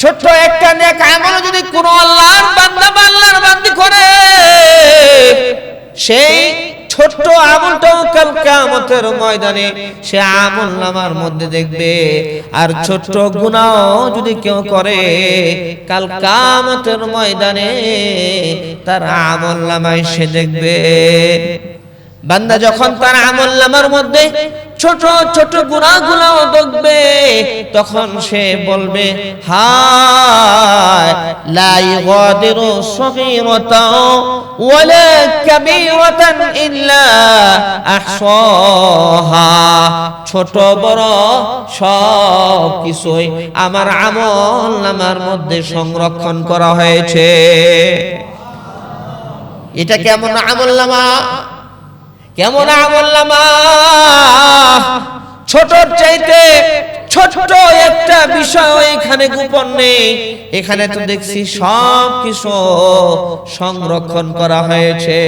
ছোট্ট একটা নেক আমল যদি কোনো আল্লাহর বান্দা আল্লাহর বান্দি করে, সেই ছোট্ট আমলটাও কাল কিয়ামতের ময়দানে সে আমল নামার মধ্যে দেখবে। আর ছোট্ট গুনাহ যদি কেউ করে, কাল কিয়ামতের ময়দানে তার আমল নামায় সে দেখবে। বান্দা যখন তার আমল নামার মধ্যে ছোট ছোট গুণাগুলো দেখবে তখন সে বলবে, হায় লা ইগাদিরু সগীরাতাও ওয়ালা ইল্লা আহসাহা। ছোট বড় সব কিছুই আমার আমল নামার মধ্যে সংরক্ষণ করা হয়েছে। এটা কেমন আমল নামা? কেমন আমল্লামা ছোট চাইতে ছোট একটা বিষয় এখানে গোপন নেই। এখানে তো দেখছি সব কিছু সংরক্ষণ করা হয়েছে।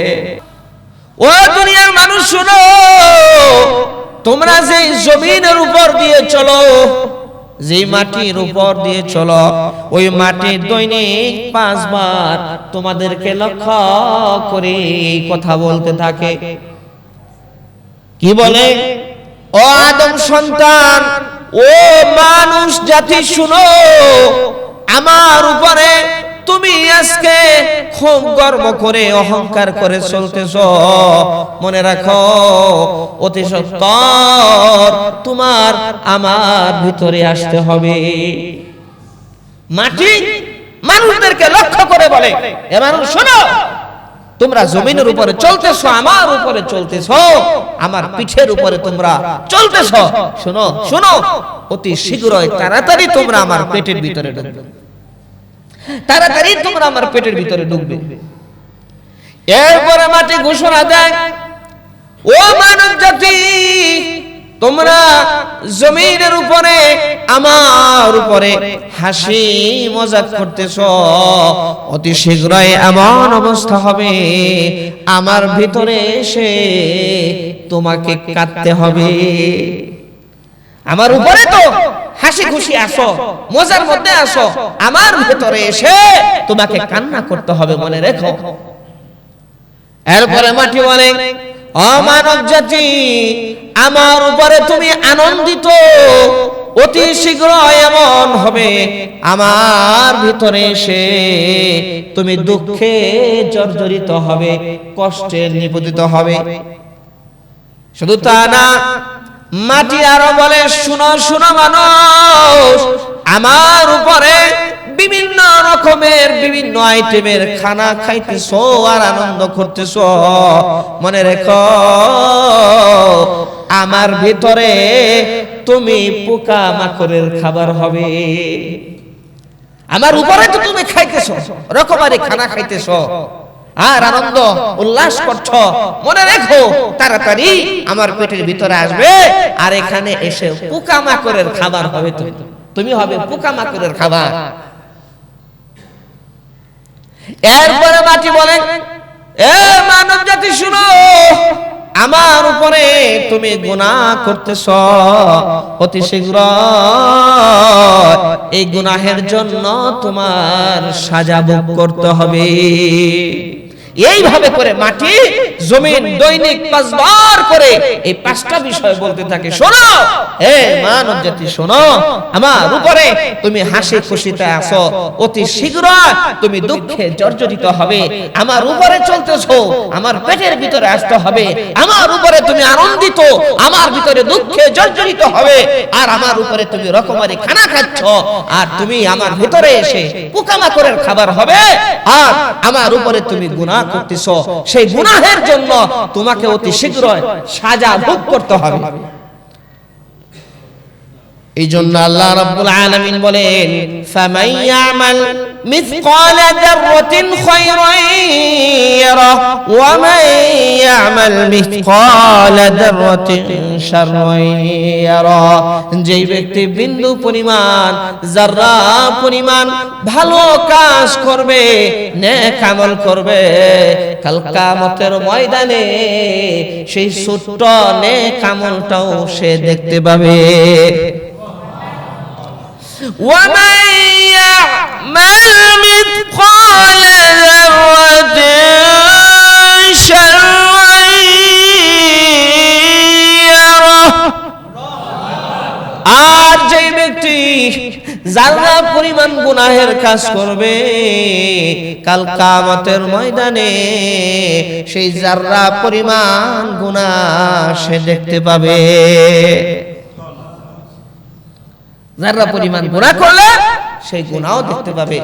ও দুনিয়ার মানুষ শুনো, তোমরা যে জমিনের উপর দিয়ে চলো যে মাটির উপর দিয়ে চলো, ওই মাটির দৈনিক পাঁচবার তোমাদেরকে লক্ষ্য করে কথা বলতে থাকে। কি বলে? ও আদম সন্তান, ও মানুষ জাতি শুনো, আমার উপরে তুমি আজকে খুব গর্ব করে অহংকার করে চলতেছ। মনে রাখো, অতি সত্তর তোমার আমার ভিতরে আসতে হবে। মাটি মানুষদেরকে লক্ষ্য করে বলে, এ মানুষ শোনো তোমরা জমিনের উপরে চলতেছ আমার উপরে চলতেছ আমার পিঠের উপরে তোমরা চলতেছ। শোনো শোনো অতি শীঘ্রই তাড়াতাড়ি তোমরা আমার পেটের ভিতরে ঢুকবে। তাড়াতাড়ি তোমরা আমার পেটের ভিতরে ঢুকবে। এরপরে মাটি ঘোষণা দেয়। ও মানব জাতি তোমরা জমিনের উপরে, আমার উপরে হাসি মজাক করতেছ। অতি শীঘ্রই এমন অবস্থা হবে, আমার ভিতরে এসে তোমাকে কাটতে হবে। আমার উপরে তো হাসি খুশি আসো, মজার মধ্যে আসো, আমার ভিতরে এসে তোমাকে কান্না করতে হবে, মনে রেখো। এরপরে মাটি বলে অমানব জাতি, আমার উপরে তুমি আনন্দিত। অতি শীঘ্র এমন হবে। আমার ভিতরে এসে তুমি দুঃখে জর্জরিত হবে, কষ্টে নিপতিত হবে। শুধু তা না, মাটি আরও বলে, শুনো শুনো মানুষ, আমার উপরে রকমের বিভিন্ন আইটেমের খানা খাইতেছ আর আনন্দ করতেছ। মনে রেখো, আমার ভিতরে তুমি পোকা মাকড়ের খাবার হবে। আমার উপরে তো তুমি খাইতেছ, রকমারি খানা খাইতেছ আর আনন্দ উল্লাস করছ। মনে রেখো, তাড়াতাড়ি আমার পেটের ভিতরে আসবে আর এখানে এসে পোকা মাকড়ের খাবার হবে তুমি তুমি হবে পোকা মাকড়ের খাবার। এরপরে মাটি বলে, এ মানব জাতি, শুনো, আমার উপরে তুমি গুনাহ করতেছ। অতি শীঘ্র এই গুনাহের জন্য তোমার সাজা ভোগ করতে হবে। এইভাবে করে মাটি জমিন দৈনিক পাঁচবার করে এই পাঁচটা বিষয় বলতে থাকে। শোনো! হে মানব জাতি শোনো! আমার উপরে তুমি হাসি খুশিতে আসো অতি শীঘ্র তুমি দুঃখে জর্জরিত হবে। আমার উপরে চলতেছো। আমার পেটের ভিতরে আসতে হবে। আমার উপরে তুমি আনন্দিত। আমার ভিতরে দুঃখে জর্জরিত হবে। আর আমার উপরে তুমি রকমারি খানা খাচ্ছ। আর তুমি আমার ভিতরে এসে পোকামাকড়ের খাবার হবে। আর আমার উপরে তুমি গুনাহ করতেছ। সেই গুনাহের জন্য তোমাকে অতি শীঘ্রই সাজা ভোগ করতে হবে। এই জন্য আল্লাহ রাব্বুল আলামিন বলেন, ফামান ইয়ামাল মিসকালা যাররাতিন খায়রান ইয়ারা ওয়া মান ইয়ামাল মিসকালা যাররাতিন শাররান ইয়ারা যেই ব্যক্তি বিন্দু পরিমাণ, যাররা পরিমাণ ভালো কাজ করবে, নেক আমল করবে, কাল কিয়ামতের ময়দানে সেই ছোট্ট নেক আমলটাও সে দেখতে পাবে। ومن يعمل আর যে ব্যক্তি জাল্লা পরিমাণ গুনাহের কাজ করবে, কাল কামাতের ময়দানে সেই জাররা পরিমাণ গুনা সে দেখতে পাবে। যারা পরিমাণ গুনাহ করলে সেই গুনাহও দেখতে পাবে।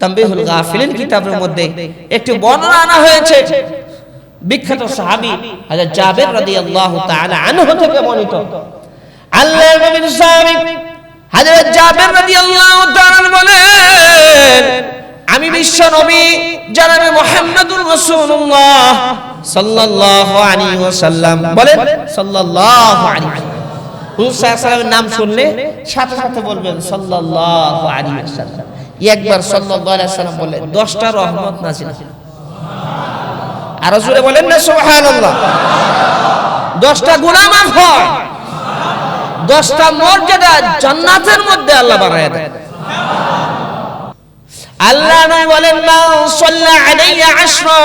তাম্বিহুল গাফিলিন কিতাবের মধ্যে একটি বর্ণনা আনা হয়েছে। বিখ্যাত সাহাবী হযরত জাবের রাদিয়াল্লাহু তাআলা আনহু থেকে বর্ণিত। আল্লাহর নবীর সাহাবী হযরত জাবের রাদিয়াল্লাহু তাআলা বলেন আমি বিশ্ব নবী জনাবে মুহাম্মদুর রাসূলুল্লাহ সাল্লাল্লাহু আলাইহি ওয়াসাল্লাম। বলেন সাল্লাল্লাহু আলাইহি নাম শুনলে সাথে সাথে বলবেন একবার ওয়াসাল্লাম বলে 10টা রহমত নাযিল আর বলেন না, সুবহানাল্লাহ। 10টা গুনাহ মাফ 10টা মর্যাদা জান্নাতের মধ্যে আল্লাহ বানায় দেয়। আল্লাহ বলেন মা সাল্লা আলাইয়া আশরা।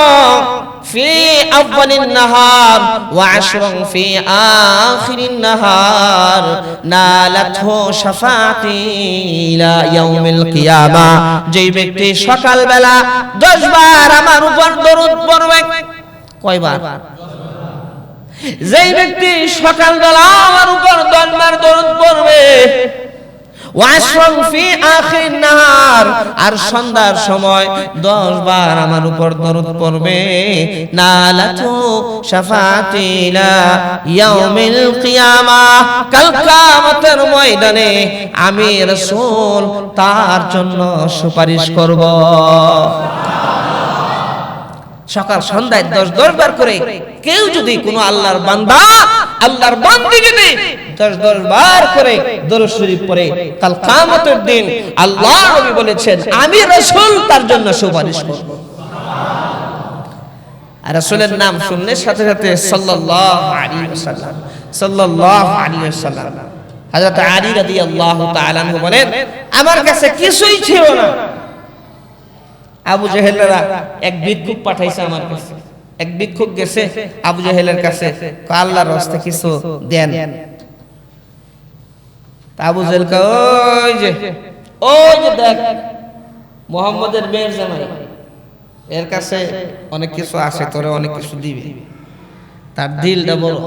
في أول النهار وعشر في آخر النهار نالته شفاعتي إلى يوم القيامة যেই ব্যক্তি সকালবেলা দশ বার আমার উপর দরুদ পড়বে কয়বার যেই ব্যক্তি সকালবেলা আমার উপর দশ বার দরুদ পড়বে আর সন্ধ্যার সময় দশ বার আমার উপর দরুদ পড়বে। ময়দানে আমি রাসূল তার জন্য সুপারিশ করব। সকাল সন্ধ্যায় দশ দশ বার করে কেউ যদি কোনো আল্লাহর বান্দা, আল্লাহর বান্দি যদি দশ দশ বার করে দরুদ শরীফ পড়ে, কাল কিয়ামতের দিন আল্লাহ নবী বলেছেন, আমি রাসূল, তার জন্য সুপারিশ করব। আর রাসূলের নাম শুনলে সাথে সাথে সাল্লাল্লাহু আলাইহি ওয়াসাল্লাম, সাল্লাল্লাহু আলাইহি ওয়াসাল্লাম, হযরত আলী রাদিয়াল্লাহু তাআলা আনহু বলেন, আমার কাছে কিছুই ছিল না। আবু জেহেলরা এক ভিক্ষুক পাঠাইছে আমার কাছে, এক ভিক্ষুক গেছে আবু জেহেলের কাছে আল্লাহর কিছু দেন? আবু জেল ওই যে ওই যে দেখ মোহাম্মদের মেয়ের জামাই। এর কাছে অনেক কিছু আছে তোরে অনেক কিছু দিবে। তার দিলটা বড়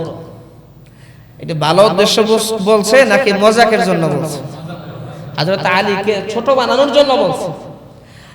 এটা ভালো উদ্দেশ্য বলছে নাকি মজাকের জন্য বলছে? হাজরত আলীকে ছোট বানানোর জন্য বলছে।